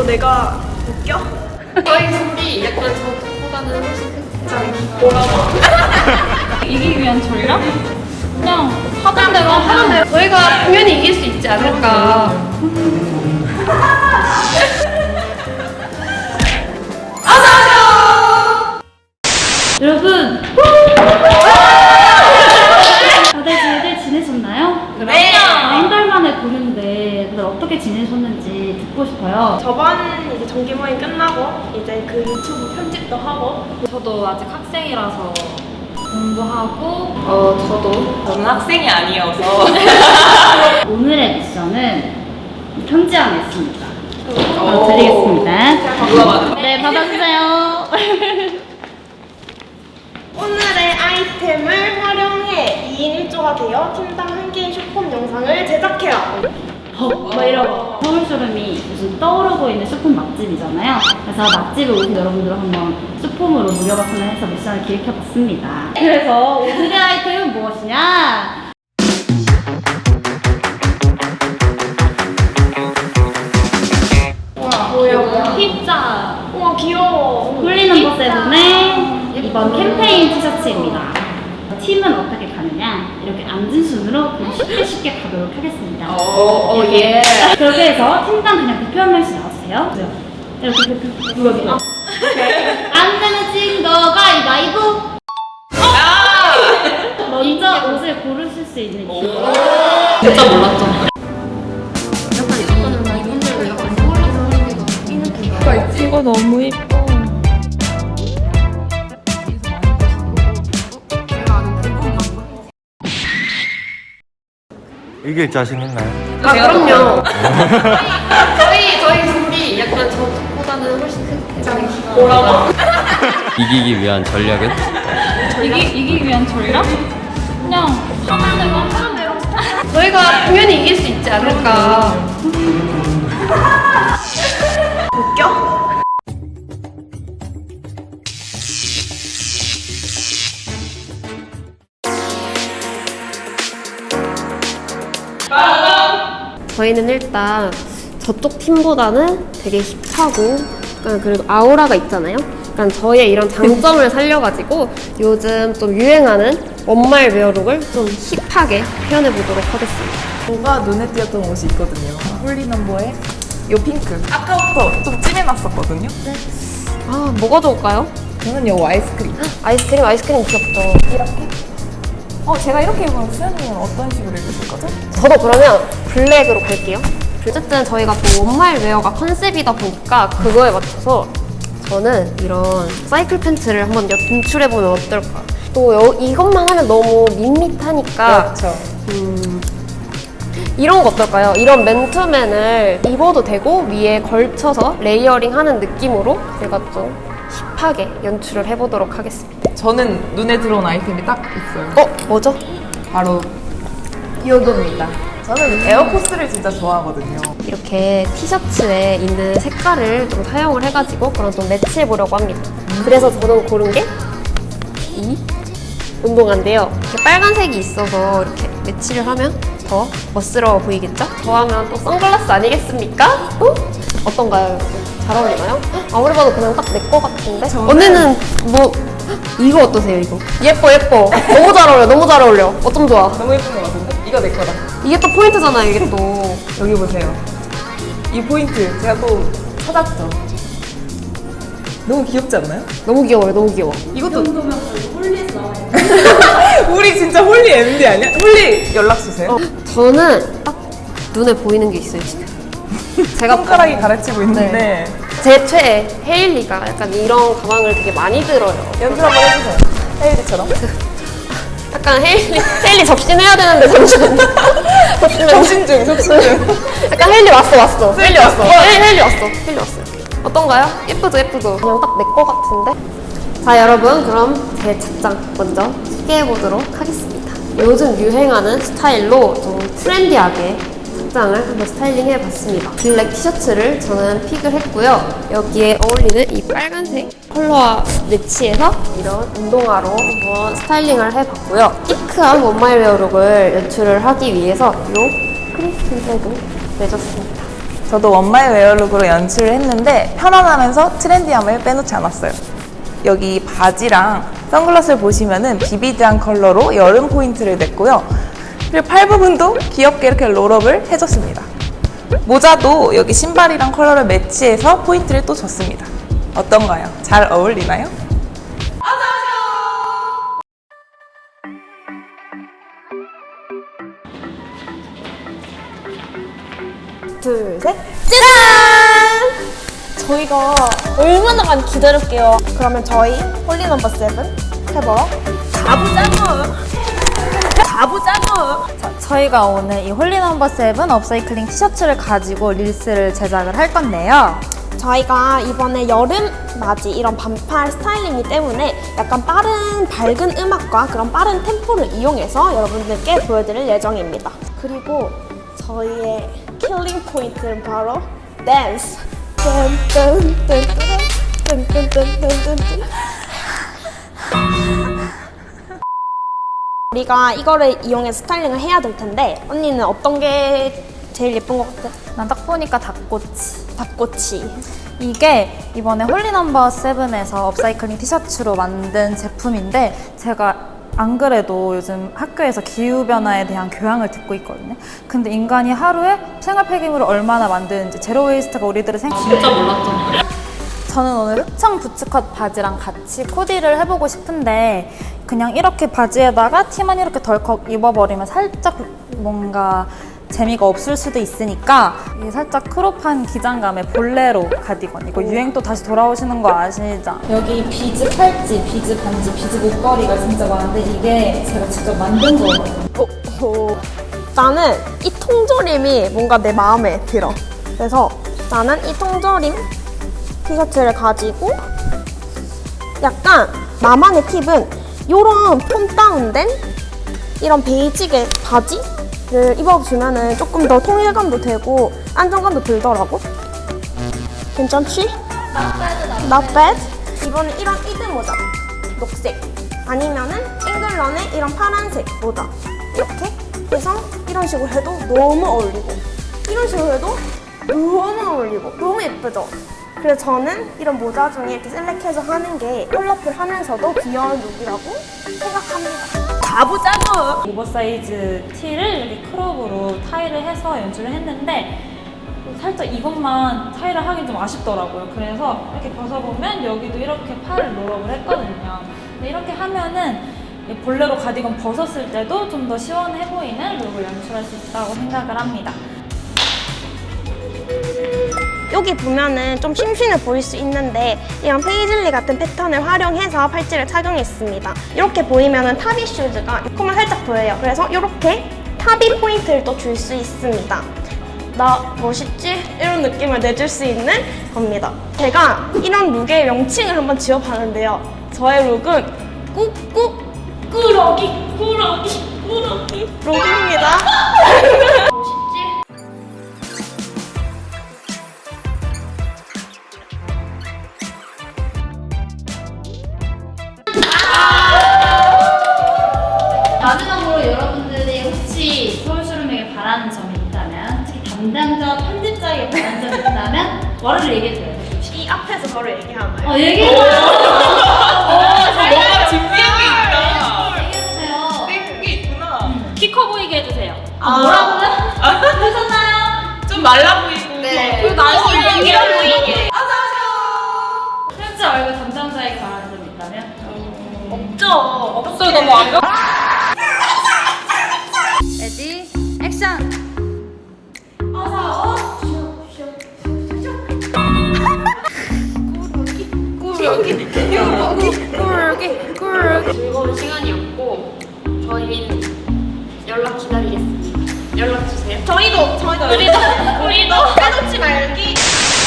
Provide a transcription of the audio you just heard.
너 내가 웃겨? 저희 둘이 약간 저보다는 훨씬 큰 뭐라고? 이기기 위한 전략? 그냥 하던 대로 하던 대로 저희가 당연히 이길 수 있지 않을까. 여러분 다들 잘들 지내셨나요? 네. 한 달 만에 보는데 다들 어떻게 지내셨는지 듣고 싶어요 저번 정기 모임 끝나고 이제 그 유튜브 편집도 하고 저도 아직 학생이라서 공부하고 어, 저도. 저는 학생이 아니어서 오늘의 미션은 편지함에 있습니다 오. 드리겠습니다 봐도 네 받아주세요 오늘의 아이템을 활용해 2인 1조가 되어 팀당 한 개의 쇼폼 영상을 제작해라. 뭐 이러고 서울쇼룸이 무슨 떠오르고 있는 쇼폼 맛집이잖아요. 그래서 맛집을 오신 여러분들 한번 쇼폼으로 무료박스를 해서 미션을 기획해봤습니다. 그래서 오늘의 아이템은 무엇이냐? 피자 우와 귀여워. 홀리 넘버 세븐의 이번 캠페인 티셔츠입니다. 팀은 어떻게 가느냐? 이렇게 앉은 순으로 그냥 쉽게 쉽게 가도록 하겠습니다. 어, 어, 예. 그렇게 해서 팀당 그냥 대표 한 명씩 나와주세요. 이렇게 대표 이렇게 안 되면 진 거가 가위바위보. 먼저 옷을 고르실 수 있는 기회. 진짜 몰랐죠. 이거 너무 이뻐. 이길 자신 있나요? 아 그럼요. 저희, 저희 둘이 약간 저보다는 훨씬 큰 뭐라고? 이기기 위한 전략은 이기 이기기 위한 전략? 그냥 하는 대로 하는 대로. 저희가 당연히 이길 수 있지 않을까. 저희는 일단 저쪽 팀보다는 되게 힙하고 약간 그래도 아우라가 있잖아요. 약간 저희의 이런 장점을 살려가지고 요즘 좀 유행하는 원말 웨어룩을 좀 힙하게 표현해 보도록 하겠습니다. 뭔가 눈에 띄었던 옷이 있거든요. 홀리 넘버의 요 핑크. 아까부터 좀 찜해놨었거든요. 아, 뭐가 좋을까요? 저는 요 아이스크림. 아이스크림, 아이스크림 귀엽죠. 어, 제가 이렇게 입으면 수현님은 어떤 식으로 입으실 거죠? 저도 그러면 블랙으로 갈게요. 어쨌든 저희가 또 원말 웨어가 컨셉이다 보니까 그거에 맞춰서 저는 이런 사이클 팬츠를 한번 연출해보면 어떨까. 또 여- 이것만 하면 너무 밋밋하니까 그렇죠. 음, 이런 거 어떨까요? 이런 맨투맨을 입어도 되고 위에 걸쳐서 레이어링 하는 느낌으로 제가 좀 힙하게 연출을 해보도록 하겠습니다. 저는 눈에 들어온 아이템이 딱 있어요. 어? 뭐죠? 바로 요도입니다. 저는 에어포스를 진짜 좋아하거든요. 이렇게 티셔츠에 있는 색깔을 좀 사용을 해가지고 그런 좀 매치해 보려고 합니다. 그래서 저는 고른 게 이 운동화인데요. 이렇게 빨간색이 있어서 이렇게 매치를 하면 더 멋스러워 보이겠죠? 더하면 또 선글라스 아니겠습니까? 또? 어떤가요? 여러분? 잘 어울리나요? 아무리 봐도 그냥 딱 내 거 같은데? 언니는 뭐 이거 어떠세요 이거? 예뻐 예뻐 너무 잘 어울려 너무 잘 어울려 어쩜 좋아 너무 예쁜 것 같은데? 이거 내 거다. 이게 또 포인트잖아요 이게 또 여기 보세요. 이 포인트 제가 또 찾았죠. 너무 귀엽지 않나요? 너무 귀여워요 너무 귀여워 이것도 우리 진짜 홀리 MD 아니야? 홀리 연락 주세요. 어, 저는 딱 눈에 보이는 게 있어요 지금. 제가 손가락이 가르치고 있는데 제 최애 헤일리가 약간 이런 가방을 되게 많이 들어요. 연습 한번 해주세요. 헤이디처럼. 약간 헤일리 헤일리 접신해야 되는데 잠시만요. 잠시만요. 접신 중, 접신 중. 약간 헤일리 왔어 왔어. 헤일리 왔어. 어, 헤- 헤일리 왔어. 헤일리 왔어요. 어떤가요? 예쁘죠 예쁘죠. 그냥 딱 내 거 같은데. 자 여러분 그럼 제 착장 먼저 소개해 보도록 하겠습니다. 요즘 유행하는 스타일로 좀 트렌디하게 착장을 한번 스타일링 해봤습니다. 블랙 티셔츠를 저는 픽을 했고요. 여기에 어울리는 이 빨간색 컬러와 매치해서 이런 운동화로 한번 스타일링을 해봤고요. 시크한 원마일웨어 룩을 연출을 하기 위해서 이 크리스틴 색을 내줬습니다. 저도 원마이 웨어룩으로 연출을 했는데 편안하면서 트렌디함을 빼놓지 않았어요. 여기 바지랑 선글라스를 보시면은 비비드한 컬러로 여름 포인트를 냈고요. 그리고 팔 부분도 귀엽게 이렇게 롤업을 해줬습니다. 모자도 여기 신발이랑 컬러를 매치해서 포인트를 또 줬습니다. 어떤가요? 잘 어울리나요? 둘, 셋. 짜잔! 저희가 얼마나 많이 기다렸게요. 그러면 저희 홀리 넘버 세븐 해보러 가보자고. 가보자고. 자, 저희가 오늘 이 홀리 넘버 세븐 업사이클링 티셔츠를 가지고 릴스를 제작을 할 건데요. 저희가 이번에 여름 맞이 이런 반팔 스타일이기 때문에 약간 빠른 밝은 음악과 그런 빠른 템포를 이용해서 여러분들께 보여드릴 예정입니다. 그리고 저희의 킬링 포인트는 바로 댄스. 뜬뜬뜬뜬뜬뜬뜬뜬뜬뜬. 우리가 이거를 이용해서 스타일링을 해야 될 텐데 언니는 어떤 게 제일 예쁜 것 같아? 난 딱 보니까 닭꼬치. 닭꼬치. 이게 이번에 홀리 넘버 세븐에서 업사이클링 티셔츠로 만든 제품인데 제가 안 그래도 요즘 학교에서 기후변화에 대한 교양을 듣고 있거든요. 근데 인간이 하루에 생활 폐기물을 얼마나 만드는지 제로 웨이스트가 우리들의 생 진짜 몰랐잖아. 저는 오늘 흑청 부츠컷 바지랑 같이 코디를 해보고 싶은데 그냥 이렇게 바지에다가 티만 이렇게 덜컥 입어버리면 살짝 뭔가 재미가 없을 수도 있으니까 이 살짝 크롭한 기장감의 볼레로 가디건 이거 유행 또 다시 돌아오시는 거 아시죠? 여기 비즈 팔찌, 비즈 반지, 비즈 목걸이가 진짜 많은데 이게 제가 직접 만든 거거든요. 오, 오. 나는 이 통조림이 뭔가 내 마음에 들어. 그래서 나는 이 통조림 티셔츠를 가지고 약간 나만의 팁은 이런 폼 다운된 이런 베이직의 바지를 입어주면 은 조금 더 통일감도 되고 안정감도 들더라고. 괜찮지? Not bad. 이번엔 이런 이드 모자 녹색 아니면은 앵글런의 이런 파란색 모자 이렇게 해서 이런 식으로 해도 너무 어울리고 이런 식으로 해도 너무 어울리고 너무 예쁘죠? 그래서 저는 이런 모자 중에 이렇게 셀렉해서 하는 게 컬러풀 하면서도 귀여운 룩이라고 생각합니다. 가보자고! 오버사이즈 티를 이렇게 크롭으로 타이를 해서 연출을 했는데 살짝 이것만 타이를 하긴 좀 아쉽더라고요. 그래서 이렇게 벗어보면 여기도 이렇게 팔을 롤업을 했거든요. 근데 이렇게 하면은 이 볼레로 가디건 벗었을 때도 좀 더 시원해 보이는 룩을 연출할 수 있다고 생각을 합니다. 여기 보면은 좀 심심해 보일 수 있는데 이런 페이즐리 같은 패턴을 활용해서 팔찌를 착용했습니다. 이렇게 보이면은 타비 슈즈가 코만 살짝 보여요. 그래서 이렇게 타비 포인트를 또 줄 수 있습니다. 나 멋있지? 이런 느낌을 내줄 수 있는 겁니다. 제가 이런 룩의 명칭을 한번 지어봤는데요. 저의 룩은 꾸꾸 꾸러기 꾸러기 꾸러기 룩입니다. 마지막으로 여러분들이 혹시 서울쇼룸에게 바라는 점이 있다면 특히 담당자 편집자에게 바라는 점이 있다면 뭐를 얘기해줘요? 이 앞에서 바로 얘기하나요? 어 얘기해줘요. 뭔가 준비한 게 있다. 얘기해주세요. 생긴 게 있구나. 키 커 보이게 해주세요. 아, 뭐라고요? 하셨나요? 좀 말라 보이고. 네. 그 나중에 길어 보이게. 편집자 말고 담당자에게 바라는 점이 있다면? 없죠. 없어요. 너무 완벽. 즐거운 시간이었고 저희는 연락 기다리겠습니다. 연락 주세요. 저희도 저희도 우리도 우리도 빼놓지 말기.